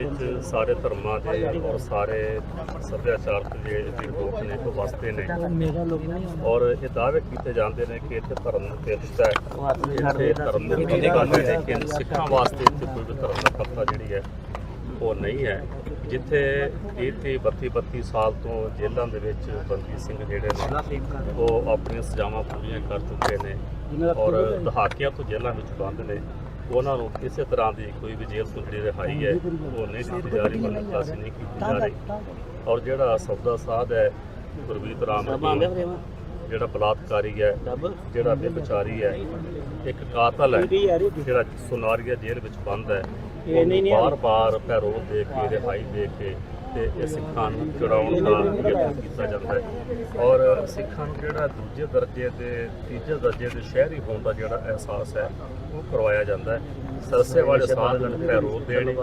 ਵਿੱਚ ਸਾਰੇ ਧਰਮਾਂ ਦੇ ਔਰ ਸਾਰੇ ਸੱਭਿਆਚਾਰ ਦੇ ਜਿਹੜੇ ਲੋਕ ਨੇ ਉਹ ਵਸਦੇ ਨੇ। ਔਰ ਇਹ ਦਾਅਵੇ ਕੀਤੇ ਜਾਂਦੇ ਨੇ ਕਿ ਇੱਥੇ ਧਰਮ ਤੇ ਹੈ। ਇੱਥੇ ਧਰਮ ਦੀ ਕੋਈ ਗੱਲ ਨਹੀਂ ਲੇਕਿਨ ਸਿੱਖਾਂ ਵਾਸਤੇ ਇੱਥੇ ਕੋਈ ਵੀ ਧਰਮ ਦਾ ਖਤਰਾ ਜਿਹੜੀ ਹੈ, ਉਹ ਨਹੀਂ ਹੈ। ਜਿੱਥੇ 30 32 32 ਸਾਲ ਤੋਂ ਜੇਲ੍ਹਾਂ ਦੇ ਵਿੱਚ ਬੰਦੀ ਸਿੰਘ ਜਿਹੜੇ ਨੇ, ਉਹ ਆਪਣੀਆਂ ਸਜ਼ਾਵਾਂ ਪੂਰੀਆਂ ਕਰ ਚੁੱਕੇ ਨੇ ਔਰ ਦਹਾਕਿਆਂ ਤੋਂ ਜੇਲ੍ਹਾਂ ਵਿੱਚ ਬੰਦ ਨੇ। ਉਹਨਾਂ ਨੂੰ ਕਿਸੇ ਤਰ੍ਹਾਂ ਦੀ ਕੋਈ ਵੀ ਜੇਲ੍ਹ ਤੋਂ ਜਿਹੜੀ ਰਿਹਾਈ ਹੈ ਉਹ ਨਹੀਂ ਦਿੱਤੀ ਜਾ ਰਹੀ ਮਤਲਬ ਨਿਕਾਸੀ ਨਹੀਂ ਕੀਤੀ ਜਾ ਰਹੀ। ਔਰ ਜਿਹੜਾ ਸੌਦਾ ਸਾਧ ਹੈ ਗੁਰਬੀਤ ਰਾਮ ਜਿਹੜਾ ਬਲਾਤਕਾਰੀ ਹੈ ਜਿਹੜਾ ਬੇਚਾਰੀ ਹੈ ਇੱਕ ਕਾਤਲ ਹੈ ਜਿਹੜਾ ਸੁਨਾਰੀਆ ਜੇਲ੍ਹ ਵਿੱਚ ਬੰਦ ਹੈ ਇਹ ਨਹੀਂ- ਨਹੀਂ ਬਾਰ ਬਾਰ ਪੈਰੋਲ ਦੇ ਕੇ ਰਿਹਾਈ ਦੇ ਕੇ ਤੇ ਇਹ ਸਿੱਖਾਂ ਨੂੰ ਚੜਾਉਣ ਦਾ ਯਤਨ ਕੀਤਾ ਜਾਂਦਾ ਹੈ। ਔਰ ਸਿੱਖਾਂ ਨੂੰ ਜਿਹੜਾ ਦੂਜੇ ਦਰਜੇ ਦੇ ਤੀਜੇ ਦਰਜੇ ਦੇ ਸ਼ਹਿਰੀ ਹੋਣ ਦਾ ਜਿਹੜਾ ਅਹਿਸਾਸ ਹੈ ਉਹ ਕਰਵਾਇਆ ਜਾਂਦਾ ਹੈ। ਸਰਸੇ ਵਾਲੇ ਸਾਧ ਨੂੰ ਪੈਰੋਲ ਦੇਣੀ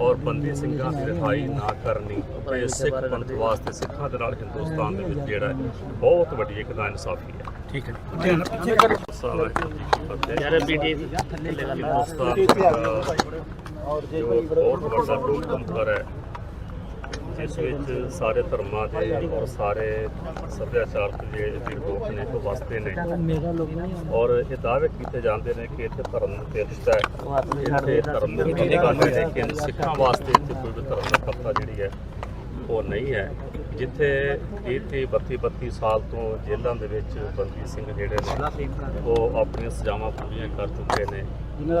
ਔਰ ਬੰਦੀ ਸਿੰਘਾਂ ਦੀ ਰਿਹਾਈ ਨਾ ਕਰਨੀ ਇਹ ਸਿੱਖ ਪੰਥ ਵਾਸਤੇ ਸਿੱਖਾਂ ਦੇ ਨਾਲ ਹਿੰਦੁਸਤਾਨ ਦੇ ਵਿੱਚ ਜਿਹੜਾ ਹੈ, ਬਹੁਤ ਵੱਡੀ ਇੱਕ ਨਾ ਇਨਸਾਫੀ ਹੈ। ਠੀਕ ਹੈ। ਯਾਰ ਬੀਟੀ ਥੱਲੇ ਲਗਾ ਹਿੰਦੁਸਤਾਨ ਦਾ ਜੋ ਬਹੁਤ ਵੱਡਾ ਲੋਕਤੰਤਰ ਹੈ ਜਿਸ ਵਿੱਚ ਸਾਰੇ ਧਰਮਾਂ ਦੇ ਔਰ ਸਾਰੇ ਸੱਭਿਆਚਾਰ ਦੇ ਜਿਹੜੇ ਲੋਕ ਨੇ ਉਹ ਵਸਦੇ ਨੇ। ਔਰ ਇਹ ਦਾਅਵੇ ਕੀਤੇ ਜਾਂਦੇ ਨੇ ਕਿ ਇੱਥੇ ਧਰਮ ਤੇ ਰਿਸ਼ਤਾ ਹੈ। ਇੱਥੇ ਧਰਮ ਗੱਲ ਨਹੀਂ ਲੇਕਿਨ ਸਿੱਖਾਂ ਵਾਸਤੇ ਇੱਥੇ ਕੋਈ ਵੀ ਧਰਮ ਦਾ ਖਤਰਾ ਜਿਹੜੀ ਹੈ ਉਹ ਨਹੀਂ ਹੈ। ਜਿੱਥੇ 30 32 32 ਸਾਲ ਤੋਂ ਜੇਲ੍ਹਾਂ ਦੇ ਵਿੱਚ ਬੰਦੀ ਸਿੰਘ ਜਿਹੜੇ ਨੇ ਉਹ ਆਪਣੀਆਂ ਸਜ਼ਾਵਾਂ ਪੂਰੀਆਂ ਕਰ ਚੁੱਕੇ ਨੇ।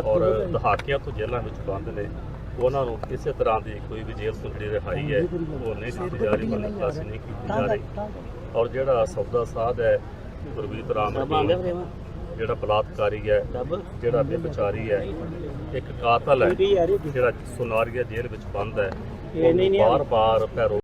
ਔਰ ਦਹਾਕਿਆਂ ਤੋਂ ਜੇਲ੍ਹਾਂ ਵਿੱਚ ਬੰਦ ਨੇ। ਉਹਨਾਂ ਨੂੰ ਕਿਸੇ ਤਰ੍ਹਾਂ ਦੀ ਕੋਈ ਵੀ ਜੇਲ੍ਹ ਤੋਂ ਜਿਹੜੀ ਰਿਹਾਈ ਹੈ ਉਹ ਨਹੀਂ ਦਿੱਤੀ ਜਾ ਰਹੀ ਮਤਲਬ ਨਿਕਾਸੀ ਨਹੀਂ ਕੀਤੀ ਜਾ ਰਹੀ। ਔਰ ਜਿਹੜਾ ਸੌਦਾ ਸਾਧ ਹੈ ਗੁਰਬੀਤ ਰਾਮ ਜਿਹੜਾ ਬਲਾਤਕਾਰੀ ਹੈ ਜਿਹੜਾ ਬੇਚਾਰੀ ਹੈ ਇੱਕ ਕਾਤਲ ਹੈ ਜਿਹੜਾ ਸੁਨਾਰੀਆ ਜੇਲ੍ਹ ਵਿੱਚ ਬੰਦ ਹੈ ਇਹ ਨਹੀਂ- ਨਹੀਂ। ਬਾਰ ਬਾਰ ਪੈਰੋਲ